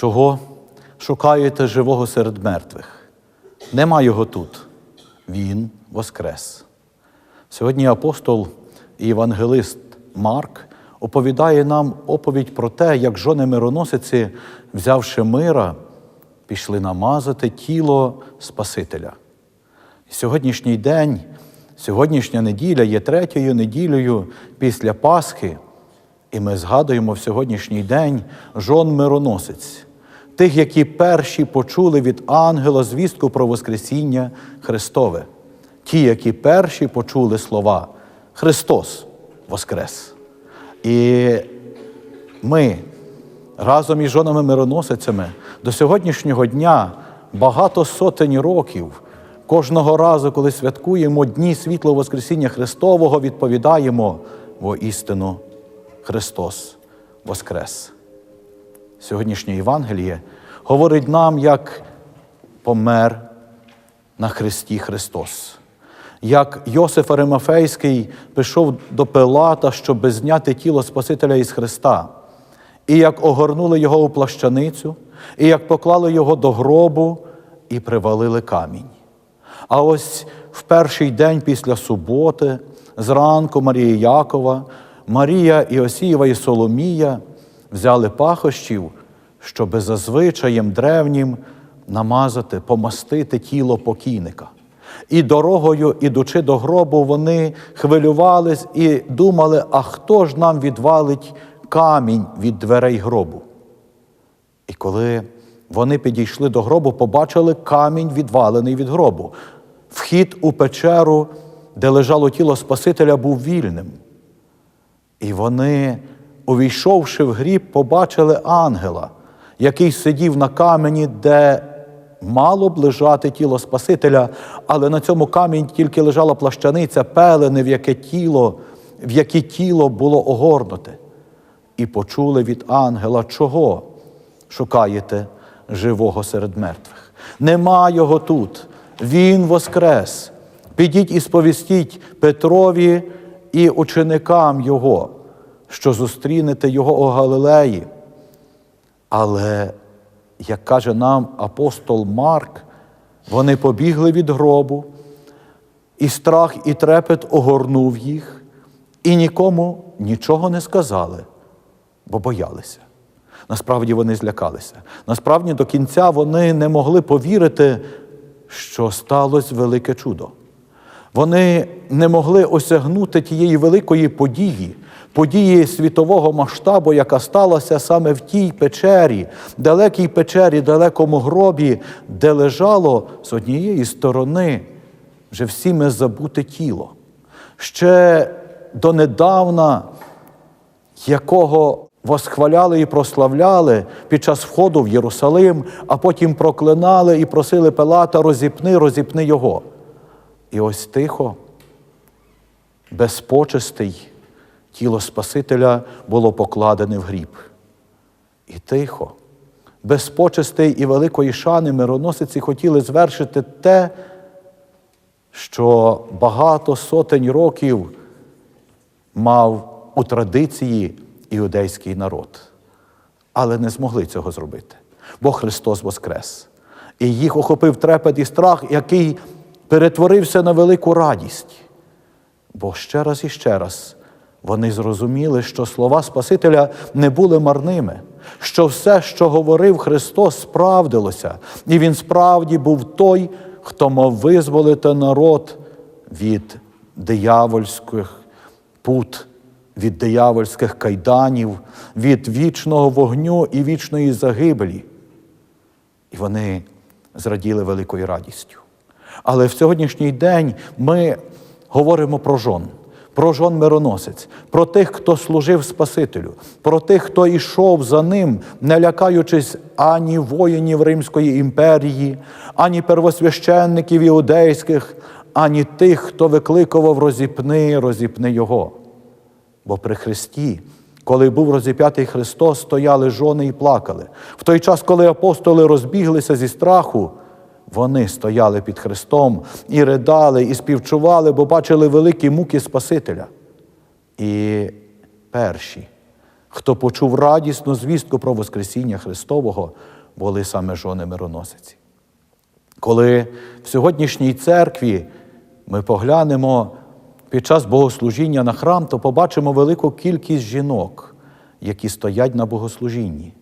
Чого шукаєте живого серед мертвих? Нема його тут. Він воскрес. Сьогодні апостол і євангелист Марк оповідає нам оповідь про те, як жони мироносиці, взявши мира, пішли намазати тіло Спасителя. Сьогоднішній день, сьогоднішня неділя є третьою неділею після Пасхи, і ми згадуємо в сьогоднішній день жон мироносець, тих, які перші почули від ангела звістку про Воскресіння Христове, ті, які перші почули слова Христос Воскрес. І ми разом із жонами мироносицями до сьогоднішнього дня багато сотень років. Кожного разу, коли святкуємо Дні світлого Воскресіння Христового, відповідаємо воістину Христос Воскрес. Сьогоднішнє Євангеліє говорить нам, як помер на Христі Христос. Як Йосиф Аримафейський пішов до Пилата, щоб зняти тіло Спасителя із Христа, і як огорнули його у плащаницю, і як поклали його до гробу і привалили камінь. А ось в перший день після суботи, зранку Марія Якова, Марія Іосієва і Соломія взяли пахощів, щоби за звичаєм древнім намазати, помастити тіло покійника. І дорогою, ідучи до гробу, вони хвилювались і думали, а хто ж нам відвалить камінь від дверей гробу? І коли вони підійшли до гробу, побачили камінь, відвалений від гробу. Вхід у печеру, де лежало тіло Спасителя, був вільним. І вони, увійшовши в гріб, побачили ангела, який сидів на камені, де мало б лежати тіло Спасителя, але на цьому камені тільки лежала плащаниця, пелене, в яке тіло, в яке тіло було огорнуте. І почули від ангела, чого шукаєте живого серед мертвих. Нема його тут. Він воскрес. Підіть і сповістіть Петрові і ученикам Його, що зустрінете Його у Галилеї. Але, як каже нам апостол Марк, вони побігли від гробу, і страх і трепет огорнув їх, і нікому нічого не сказали, бо боялися. Насправді вони злякалися. Насправді до кінця вони не могли повірити, що сталося велике чудо. Вони не могли осягнути тієї великої події, події світового масштабу, яка сталася саме в тій печері, далекій печері, далекому гробі, де лежало з однієї сторони вже всіми забуте тіло. Ще донедавна, якого восхваляли і прославляли під час входу в Єрусалим, а потім проклинали і просили Пилата розіпни, розіпни його. І ось тихо, без почестей, тіло Спасителя було покладене в гріб. І тихо, без почестей і великої шани мироносиці хотіли звершити те, що багато сотень років мав у традиції іудейський народ. Але не змогли цього зробити, бо Христос Воскрес. І їх охопив трепет і страх, який перетворився на велику радість. Бо ще раз і ще раз вони зрозуміли, що слова Спасителя не були марними, що все, що говорив Христос, справдилося, і Він справді був той, хто мав визволити народ від диявольських пут, від диявольських кайданів, від вічного вогню і вічної загибелі. І вони зраділи великою радістю. Але в сьогоднішній день ми говоримо про жон, про жон мироносець, про тих, хто служив Спасителю, про тих, хто йшов за ним, не лякаючись ані воїнів Римської імперії, ані первосвященників іудейських, ані тих, хто викликував розіпни, розіпни його. Бо при Христі, коли був розіп'ятий Христос, стояли жони і плакали. В той час, коли апостоли розбіглися зі страху, вони стояли під Христом і ридали, і співчували, бо бачили великі муки Спасителя. І перші хто почув радісну звістку про Воскресіння Христового, були саме жони мироносиці. Коли в сьогоднішній церкві ми поглянемо під час богослужіння на храм, то побачимо велику кількість жінок, які стоять на богослужінні.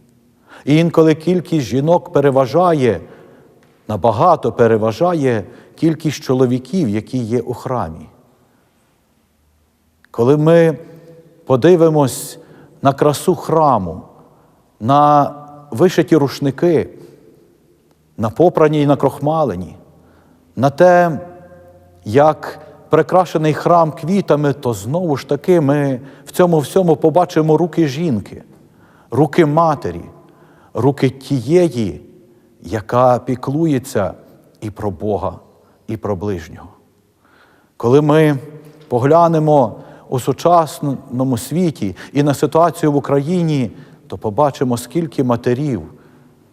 І інколи кількість жінок переважає, набагато переважає кількість чоловіків, які є у храмі. Коли ми подивимось на красу храму, на вишиті рушники, на попрані і на крохмалені, на те, як прикрашений храм квітами, то знову ж таки ми в цьому всьому побачимо руки жінки, руки матері, руки тієї, яка піклується і про Бога, і про ближнього. Коли ми поглянемо у сучасному світі і на ситуацію в Україні, то побачимо, скільки матерів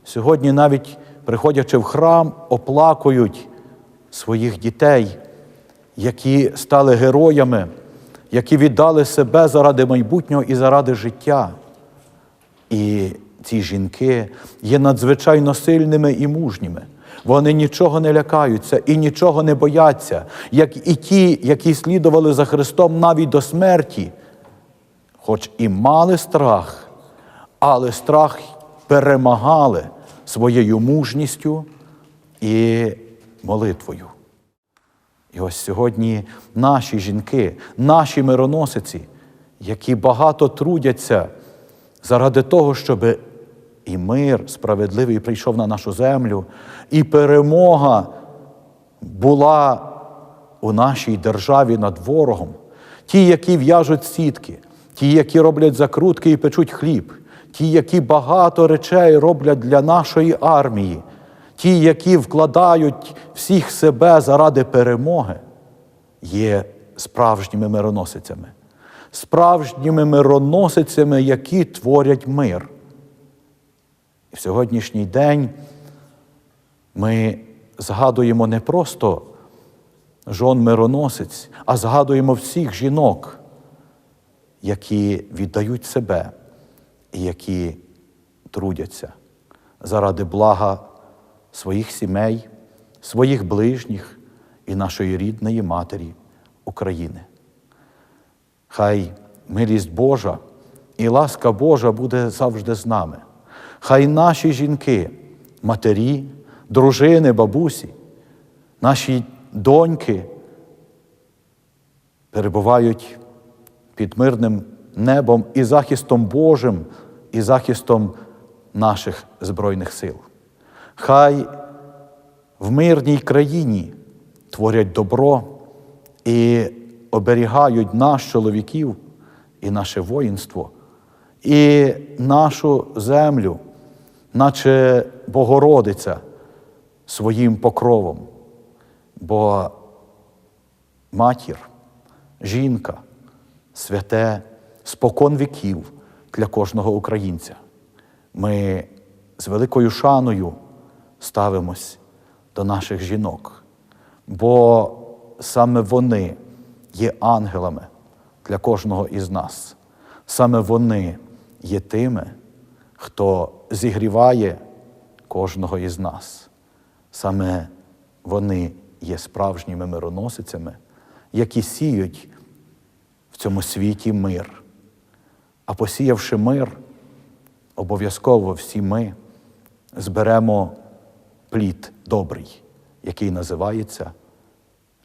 сьогодні, навіть приходячи в храм, оплакують своїх дітей, які стали героями, які віддали себе заради майбутнього і заради життя. І ці жінки є надзвичайно сильними і мужніми. Вони нічого не лякаються і нічого не бояться, як і ті, які слідували за Христом навіть до смерті, хоч і мали страх, але страх перемагали своєю мужністю і молитвою. І ось сьогодні наші жінки, наші мироносиці, які багато трудяться заради того, щоб і мир справедливий прийшов на нашу землю, і перемога була у нашій державі над ворогом. Ті, які в'яжуть сітки, ті, які роблять закрутки і печуть хліб, ті, які багато речей роблять для нашої армії, ті, які вкладають всіх себе заради перемоги, є справжніми мироносицями, справжніми мироносицями, які творять мир. В сьогоднішній день ми згадуємо не просто жон мироносець, а згадуємо всіх жінок, які віддають себе і які трудяться заради блага своїх сімей, своїх ближніх і нашої рідної матері України. Хай милість Божа і ласка Божа буде завжди з нами. Хай наші жінки, матері, дружини, бабусі, наші доньки перебувають під мирним небом і захистом Божим, і захистом наших Збройних сил. Хай в мирній країні творять добро і оберігають наш чоловіків і наше воїнство, і нашу землю, наче Богородиця своїм покровом. Бо матір, жінка, святе, спокон віків для кожного українця. Ми з великою шаною ставимось до наших жінок, бо саме вони є ангелами для кожного із нас. Саме вони є тими, хто зігріває кожного із нас. Саме вони є справжніми мироносицями, які сіють в цьому світі мир. А посіявши мир, обов'язково всі ми зберемо плід добрий, який називається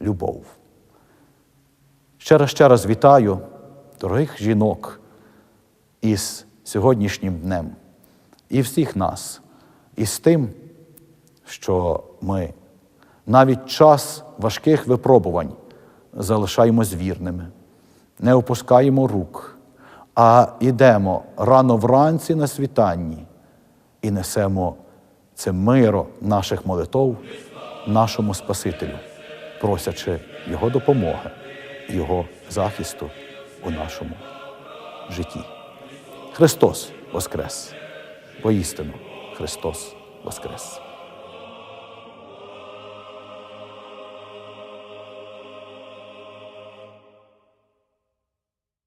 любов. Ще раз ще раз вітаю дорогих жінок із сьогоднішнім днем і всіх нас, із тим, що ми навіть час важких випробувань залишаємось вірними, не опускаємо рук, а йдемо рано вранці на світанні і несемо це миро наших молитов нашому Спасителю, просячи Його допомоги, Його захисту у нашому житті. Христос Воскрес! Поістину Христос Воскрес!